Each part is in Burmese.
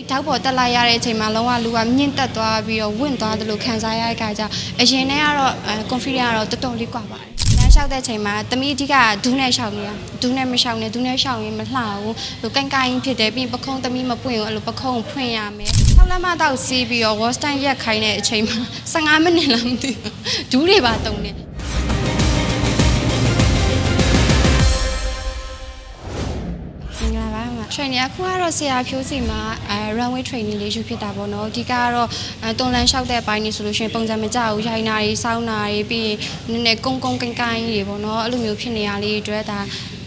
အဲ့ဓာတ်ပေါ်တက်လိုက်ရတဲ့အချိန်မှာလုံးဝလူကမြင့်တက်သွားပြီးတော့ဝင့်သွားတယ်လို့ခံစားရတဲ့အခါကျအရင်ထဲကတော့ confidence ကတော့တော်တော်လေးကွာပါတယ်လျှောက်တဲ့အချိန်မှာတမိအဓိကဒူးနဲ့လျှောက်နေတာဒူးနဲ့မလျှောက်နဲ့ဒူးနဲ့လျှောက်ရင်မလှဘူးဟိုကန်ကန်ဖြစ်တယ်ပြီးပခုံးတမိမပွင့်ဘူးအဲ့လိုပခုံးဖွင့်ရမယ်ဆောက်လက်မတော့စီးပြီးတော့ wall stand ရက်ခိုင်းတဲ့အချိန်မှာ15မိနစ်လောက်မသိဘူးဒူးတွေပါတုံနေ training အခုကတော့ဆရာဖြိုးစီမှာအဲ runway training လေးယူဖြစ်တာပေါ့နော်အဓိကကတော့အဲတွန်လန်လျှောက်တဲ့အပိုင်းနေဆိုလို့ရှိရင်ပုံစံမကျဘူးရိုင်းနာတွေစောင်းနာတွေပြီးရင်နည်းနည်းကုန်းကုန်းကိုင်းကိုင်းတွေပေါ့နော်အဲ့လိုမျိုးဖြစ်နေရလေးတွေအတွက်ဒါ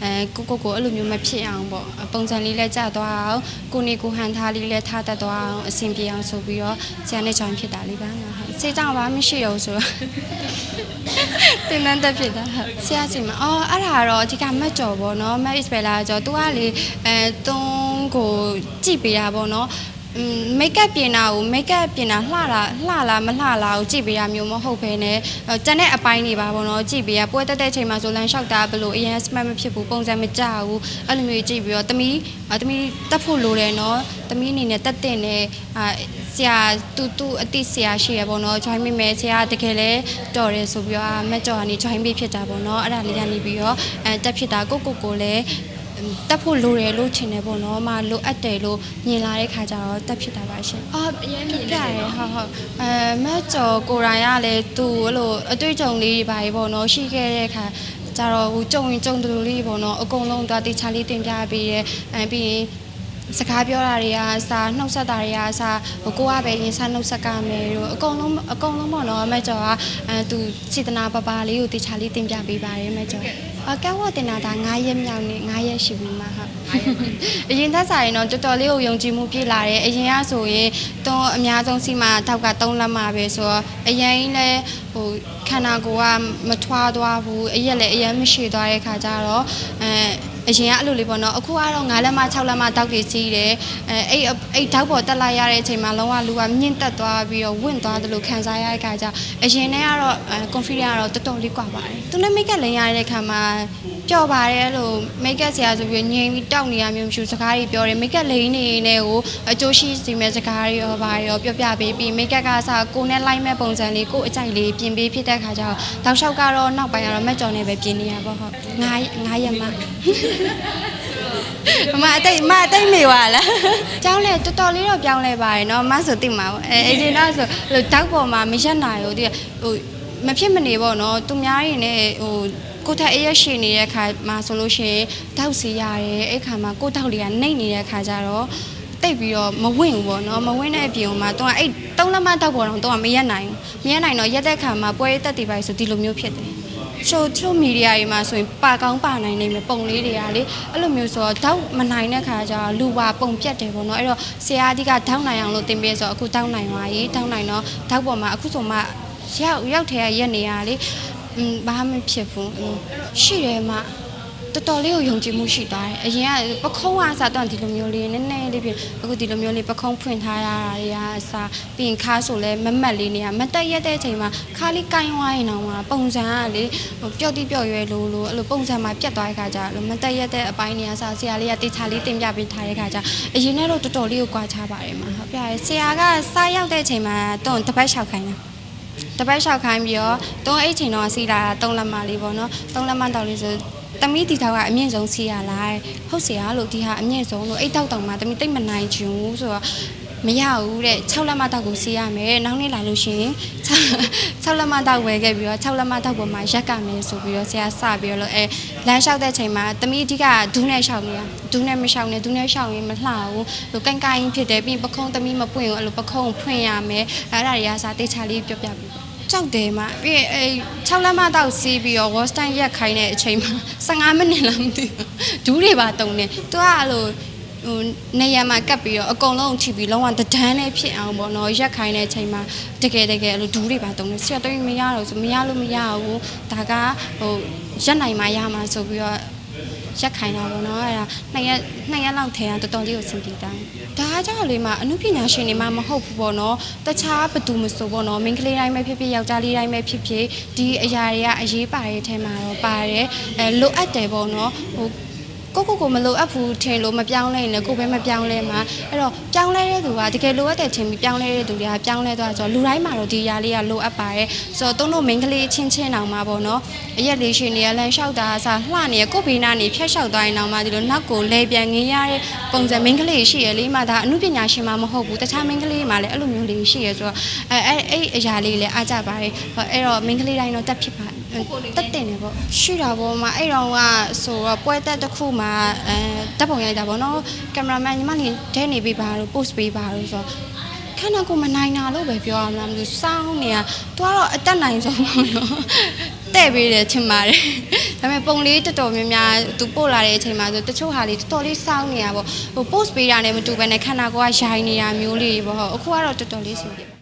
အဲကိုကိုကိုအဲ့လိုမျိုးမဖြစ်အောင်ပေါ့ပုံစံလေးလည်းကျသွားအောင်ကိုနေကိုဟန်ထားလေးလည်းထားတတ်သွားအောင်အဆင်ပြေအောင်ဆိုပြီးတော့ဆရာနဲ့ join ဖြစ်တာလေးပါနော်ဟုတ်စေကြောင်ပါမရှိတော့ဘူးဆိုတော့ တင်နန်းတက်ဖြစ်တာဟုတ်ဆရာစီမအော်အဲ့ဒါကတော့အဓိကမတ်ကြော်ပေါ့နော်မတ် is ပဲလာကြော်သူကလေအဲတုံးကိုကြည့်ပေးတာပေါ့နော်อืม မိတ်ကပ်ပြင်တာကိုမိတ်ကပ်ပြင်တာလှလားလှလားမလှလားကိုကြည့်ပေးရမျိုးမဟုတ်ဘဲနဲ့အဲကျန်တဲ့အပိုင်းတွေပါပေါ့နော်ကြည့်ပေးရပွဲတက်တဲ့ချိန်မှာဆိုလန်လျှောက်တာဘယ်လိုအရင် smart မဖြစ်ဘူးပုံစံမကျဘူးအဲ့လိုမျိုးကြည့်ပြီးတော့တမီးအဲတမီးတက်ဖို့လိုတယ်နော်တမီးအနေနဲ့တက်တင်တယ်အာဆရာတူတူအတိဆရာရှိရပေါ့နော် join မိမယ်ဆရာတကယ်လဲတော်တယ်ဆိုပြီးတော့အာမက်ကျော်ကနေ join ပေးဖြစ်တာပေါ့နော်အဲ့ဒါလေးကနေပြီးတော့အဲတက်ဖြစ်တာကိုကိုကိုလည်း တက်ဖို့လိုတယ်လို့ထင်တယ်ပေါ့နော်မလိုအပ်တယ်လို့မြင်လာတဲ့ခါကျတော့တက်ဖြစ်တာပါရှင်အော်အရင်မြင်ကြရတယ်ဟုတ်ဟုတ်အဲမက်ကျော်ကိုရိုင်းကလည်းသူ့အဲ့လိုအတွေ့အကြုံလေးတွေပါရေပေါ့နော်ရှိခဲ့တဲ့ခါကြတော့ဟိုကြုံရင်ကြုံတူတူလေးပေါ့နော်အကုန်လုံးသွားတေချာလေးတင်ပြပေးရဲအဲပြီးရင် စကားပြောတာတွေကစာနှုတ်ဆက်တာတွေကစာဟိုကိုကပဲရင်စာနှုတ်ဆက်ကမယ်တို့အကုန်လုံးအကုန်လုံးပေါ့နော်အမက်ကျော်ကအဲသူစေတနာပပလေးကိုတေချာလေးတင်ပြပေးပါတယ်အမက်ကျော်အကဲဝတ်တင်တာဒါ9ရက်မြောက်နေ9ရက်ရှိပြီမှာဟုတ်အရင်သက်ဆိုင်ရင်တော့တော်တော်လေးကိုယုံကြည်မှုပြည့်လာတယ်အရင်ကဆိုရင်တွန်းအများဆုံးစီမှာတောက်က3လက်မှာပဲဆိုတော့အရင်လဲဟိုခန္ဓာကိုယ်ကမထွားသွားဘူးအရက်လည်းအရင်မရှိသွားတဲ့ခါကျတော့အဲ အရင်ကအဲ့လိုလေးပေါ့နော်အခုကတော့၅လက်မ6လက်မတောက်တွေစီးတယ်အဲအဲ့အဲ့တောက်ပေါ်တက်လိုက်ရတဲ့အချိန်မှာလုံးဝလူကမြင့်တက်သွားပြီးတော့ဝင့်သွားတယ်လို့ခံစားရတဲ့ခါကျအရင်ထဲကတော့ confidence ကတော့တော်တော်လေးကွာပါတယ်သူလည်း make up လိမ်ရတဲ့ခါမှာပျော့ပါတယ်လို့ make up ဆရာဆိုပြီးငြိမ်ပြီးတောက်နေရမျိုးမျိုးစကားတွေပြောတယ် make up လိမ်နေနေကိုအကျိုးရှိစီမဲ့စကားတွေရောပါရောပြောပြပေးပြီး make up ကစကိုနဲ့ line မဲ့ပုံစံလေးကိုအကြိုက်လေးပြင်ပေးဖြစ်တဲ့ခါကျတော့တောက်လျှောက်ကတော့နောက်ပိုင်းကတော့မက်ကြော်နဲ့ပဲပြင်နေရပါဟုတ်ငါးငါးရက်မှမအတိတ်မအတိတ်နေပါလားကျောင်းလေတော်တော်လေးတော့ပြောင်းလဲပါတယ်เนาะမဆိုသိမှာပေါ့အဲအရင်တော့ဆိုဟိုတောက်ပေါ်မှာမရက်နိုင်ဘူးဒီဟိုမဖြစ်မနေပေါ့เนาะသူများရင်လည်းဟိုကိုထက်အရက်ရှိနေတဲ့ခါမှာဆိုလို့ရှိရင်တောက်စီရတယ်အဲ့ခါမှာကိုတောက်လေးကနှိမ့်နေတဲ့ခါကျတော့တိတ်ပြီးတော့မဝင့်ဘူးပေါ့နော်မဝင့်တဲ့အပြင်မှာသူကအဲ့သုံးလက်မတောက်ပေါ်တော့သူကမရက်နိုင်ဘူးမရက်နိုင်တော့ရက်တဲ့ခါမှာပွဲတက်တီပါဆိုဒီလိုမျိုးဖြစ်တယ် ချို့ချို့မီဒီယာတွေမှာဆိုရင်ပါကောင်းပါနိုင်နေမယ်ပုံလေးတွေကလေအဲ့လိုမျိုးဆိုတော့တောက်မနိုင်တဲ့ခါကျတော့လူပါပုံပြတ်တယ်ပေါ့နော်အဲ့တော့ဆရာအဓိကတောက်နိုင်အောင်လို့သင်ပေးဆိုတော့အခုတောက်နိုင်ပါကြီးတောက်နိုင်တော့တောက်ပေါ်မှာအခုဆိုမှရောက်ရောက်ထဲရက်နေရလေอืมဘာမှမဖြစ်ဘူးရှိတယ်မှာ တော်တော်လေးကိုယုံကြည်မှုရှိသွားတယ်။အရင်ကပခုံးအားစားတော့ဒီလိုမျိုးလေးနည်းနည်းလေးဖြစ်အခုဒီလိုမျိုးလေးပခုံးဖွင့်ထားရတာတွေအားစားပြီးရင်ခါဆိုလဲမမတ်လေးနေရမတက်ရက်တဲ့အချိန်မှာခါလေးကိုင်းသွားရင်တော့မှပုံစံကလေဟိုပျော့တိပျော့ရွယ်လို့လို့အဲ့လိုပုံစံမှာပြတ်သွားတဲ့ခါကျတော့မတက်ရက်တဲ့အပိုင်းနေရစားဆရာလေးကတေချာလေးတင်ပြပေးထားတဲ့ခါကျအရင်နဲ့တော့တော်တော်လေးကိုကြွားချပါတယ်မှာဟုတ်ပြရဲဆရာကစားရောက်တဲ့အချိန်မှာတော့တပတ်လျှောက်ခိုင်းတာ တပတ်လျှောက်ခိုင်းပြီးတော့တုံးအိတ်ချိန်တော့စီးလာတာတုံးလက်မလေးပေါ့နော်တုံးလက်မတောက်လေးဆိုတမီးဒီထောက်ကအမြင့်ဆုံးစီးရလားဟုတ်စီရလို့ဒီဟာအမြင့်ဆုံးလို့အိတ်တောက်တောင်မှတမီးတိတ်မနိုင်ချင်ဘူးဆိုတော့ မရဘူးတဲ့6လက်မတောက်ကိုစီးရမယ်နောက်နေ့လာလို့ရှိရင်6လက်မတောက်ဝယ်ခဲ့ပြီးတော့6လက်မတောက်ပေါ်မှာရက်ကမယ်ဆိုပြီးတော့ဆရာစပြီးတော့အဲလမ်းလျှောက်တဲ့ချိန်မှာတမီးအဓိကဒူးနဲ့လျှောက်နေတာဒူးနဲ့မလျှောက်နဲ့ဒူးနဲ့လျှောက်ရင်မလှဘူးဟိုကိုင်ကိုင်ဖြစ်တယ်ပြီးရင်ပခုံးတမီးမပွင့်ဘူးအဲ့လိုပခုံးဖွင့်ရမယ်အဲ့ဒါတွေကစားတေချာလေးပြောပြပြီးကြောက်တယ်မှာပြီးရင်အဲ6လက်မတော့စီးပြီးတော့ watch time ရက်ခိုင်းတဲ့အချိန်မှာ15မိနစ်လောက်မသိဘူးဒူးတွေပါတုံနေသူကအဲ့လို ဟိုနေရမှာကပ်ပြီးတော့အကုန်လုံးထိပြီးလုံးဝတဒန်းနဲ့ဖြစ်အောင်ပေါ့နော်ရက်ခိုင်းတဲ့အချိန်မှာတကယ်တကယ်အဲ့လိုဒူးတွေပါတုံနေဆရာတော်မရတော့ဆိုမရလို့မရဘူးဒါကဟိုရက်နိုင်မှရမှာဆိုပြီးတော့ရက်ခိုင်းတာပေါ့နော်အဲ့ဒါနှစ်ရက်နှစ်ရက်လောက်ထဲကတော်တော်လေးကိုစင်ပြေတာဒါကကြောက်လေးမှာအမှုပညာရှင်တွေမှမဟုတ်ဘူးပေါ့နော်တခြားဘသူမဆိုပေါ့နော်မိန်းကလေးတိုင်းပဲဖြစ်ဖြစ်ယောက်ျားလေးတိုင်းပဲဖြစ်ဖြစ်ဒီအရာတွေကအရေးပါတဲ့အထဲမှာတော့ပါတယ်အဲလိုအပ်တယ်ပေါ့နော်ဟို ကိုကိုကိုမလိုအပ်ဘူးထင်လို့မပြောင်းလဲရင်လည်းကိုပဲမပြောင်းလဲမှာအဲ့တော့ပြောင်းလဲတဲ့သူကတကယ်လိုအပ်တဲ့ထင်ပြီးပြောင်းလဲတဲ့သူတွေကပြောင်းလဲသွားဆိုတော့လူတိုင်းမှာတော့ဒီຢာလေးကလိုအပ်ပါတယ်ဆိုတော့တုံးတို့မိန်းကလေးချင်းချင်းတောင်မှာပေါ့နော်အရက်လေးရှင်နေရလမ်းလျှောက်တာအစားလှနေရကိုဘေးနာနေဖြတ်လျှောက်သွားရင်တောင်မှဒီလိုနောက်ကိုလဲပြန်ငင်းရတဲ့ပုံစံမိန်းကလေးရှိရလေးမှဒါအမှုပညာရှင်မှမဟုတ်ဘူးတခြားမိန်းကလေးမှလည်းအဲ့လိုမျိုးလေးရှိရဆိုတော့အဲအဲ့အဲ့အရာလေးလည်းအားကြပါတယ်ဟောအဲ့တော့မိန်းကလေးတိုင်းတော့တက်ဖြစ်ပါတ က်တင်တယ်ပေါ့ရှိတာပေါ့မှာအဲ့တော့ကဆိုတော့ပွဲတက်တစ်ခုမှာအဲတက်ပုံရိုက်တာပေါ့နော်ကင်မရာမန်ညီမလေးထဲနေပေးပါလို့ post ပေးပါလို့ဆိုတော့ခဏကိုမနိုင်တာလို့ပဲပြောရမလားမသိဘူးစောင်းနေတာသူကတော့အတက်နိုင်ဆုံးပေါ့နော်တဲ့ပေးတယ်ချင်ပါတယ်ဒါပေမဲ့ပုံလေးတော်တော်များများသူပို့လာတဲ့အချိန်မှာဆိုတချို့ဟာလေးတော်တော်လေးစောင်းနေတာပေါ့ဟို post ပေးတာနဲ့မတူဘဲနဲ့ခန္ဓာကိုယ်ကရိုင်းနေတာမျိုးလေးတွေပေါ့ဟုတ်အခုကတော့တော်တော်လေးဆင်ပြေ